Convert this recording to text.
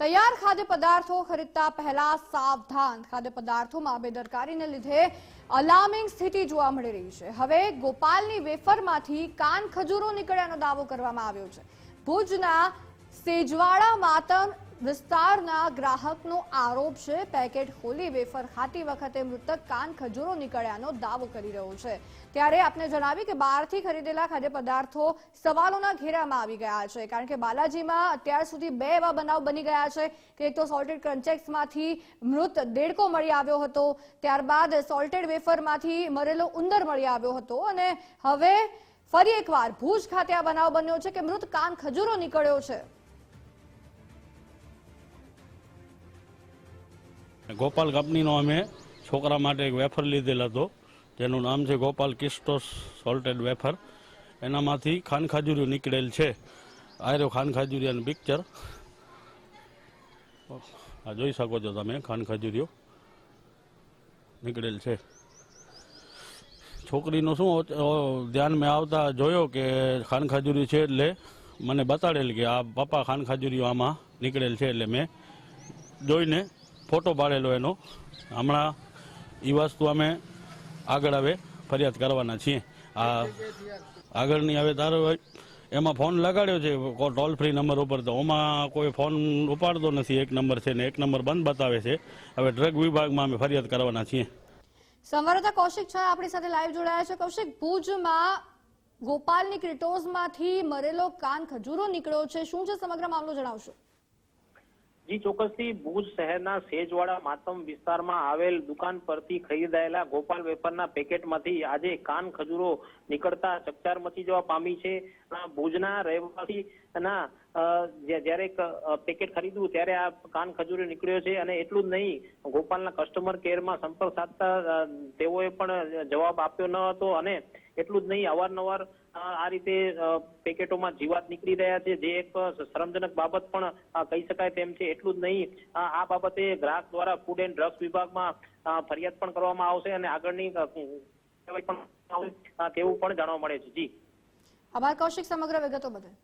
તૈયાર ખાદ્ય પદાર્થો ખરીદતા પહેલા સાવધાન ખાદ્ય પદાર્થોમાં બેદરકારીને લીધે અલાર્મિંગ સ્થિતિ જોવા મળી રહી છે. હવે ગોપાલની વેફરમાંથી કાન ખજૂરો નીકળ્યાનો દાવો કરવામાં આવ્યો છે. ભુજના સેજવાડા માતર વિસ્તારના ગ્રાહકનો આરોપ છે, પેકેટ ખોલી વેફર ખાતી વખતે મૃતક કાન ખજૂરો નીકળ્યાનો દાવો કરી રહ્યો છે. ત્યારે આપને જણાવી કે બહારથી ખરીદેલા ખાદ્ય પદાર્થો સવાલોના ઘેરામાં આવી ગયા છે, કારણ કે બાલાજીમાં અત્યાર સુધી બે એવા બનાવ બની ગયા છે કે એક તો સોલ્ટેડ ક્રન્ચેક્સમાંથી મૃત દેડકો મળી આવ્યો હતો, ત્યારબાદ સોલ્ટેડ વેફરમાંથી મરેલો ઉંદર મળી આવ્યો હતો અને હવે ફરી એકવાર ભુજ ખાતે આ બનાવ બન્યો છે કે મૃત કાન ખજૂરો નીકળ્યો છે. ગોપાલ કંપનીનો અમે છોકરા માટે એક વેફર લીધેલ હતો. જેનું નામ છે ગોપાલ કિસ્ટોસ સોલ્ટેડ વેફર. એનામાંથી ખાનખાજુરિયું નીકળેલ છે. આયરો ખાનખાજુરિયાનું પિક્ચર આ જોઈ શકો છો તમે ખાનખાજુરિયો નીકળેલ છે. છોકરીનું શું ધ્યાન મેં આવતા જોયો કે ખાનખાજુરી છે એટલે મને બતાડેલ કે આ પપ્પા ખાનખાજુરીઓ આમાં નીકળેલ છે એટલે મેં જોઈને ફોટો પાડેલો એનો. હમણાં એ વસ્તુ અમે આગળ હવે ફરિયાદ કરવાના છીએ. આ આગળની હવે તારો એમાં ફોન લગાડ્યો છે ટોલ ફ્રી નંબર ઉપર તો ઓમાં કોઈ ફોન ઉપાડતો નથી, એક નંબર છે ને એક નંબર બંધ બતાવે છે. હવે ડ્રગ વિભાગમાં અમે ફરિયાદ કરવાના છીએ. સંવાદદાતા કૌશિક છા આપણી સાથે લાઈવ જોડાયા છે. કૌશિક, ભુજમાં ગોપાલની ક્રિટોઝમાંથી મરેલો કાન ખજૂરો નીકળ્યો છે. શું છે સમગ્ર મામલો જણાવશો? જી ચોક્કસથી ભુજ શહેરના સેજવાડા માતમ વિસ્તારમાં આવેલ દુકાન પરથી ખરીદાયેલા ગોપાલ વેફરના પેકેટમાંથી આજે કાન ખજૂરો નીકળતા ચકચાર મચી જવા પામી છે. ભુજના રહેવાસી ના જ્યારે પેકેટ ખરીદ્યું ત્યારે આ કાન ખજૂરો નીકળ્યો છે અને એટલું જ નહીં, ગોપાલના કસ્ટમર કેરમાં સંપર્ક સાધતા તેઓએ પણ જવાબ આપ્યો ન હતો અને એટલું જ નહીં, અવારનવાર આ રીતે પેકેટોમાં જીવાત નીકળી રહ્યા છે. જે એક શરમજનક બાબત પણ કહી શકાય તેમ છે. એટલું જ નહીં આ બાબતે ગ્રાહક દ્વારા ફૂડ એન્ડ ડ્રગ્સ વિભાગમાં ફરિયાદ પણ કરવામાં આવશે અને આગળની તેવું પણ જાણવા મળે છે. જી. આભાર. કૌશિક, સમગ્ર વિગતો બદલ.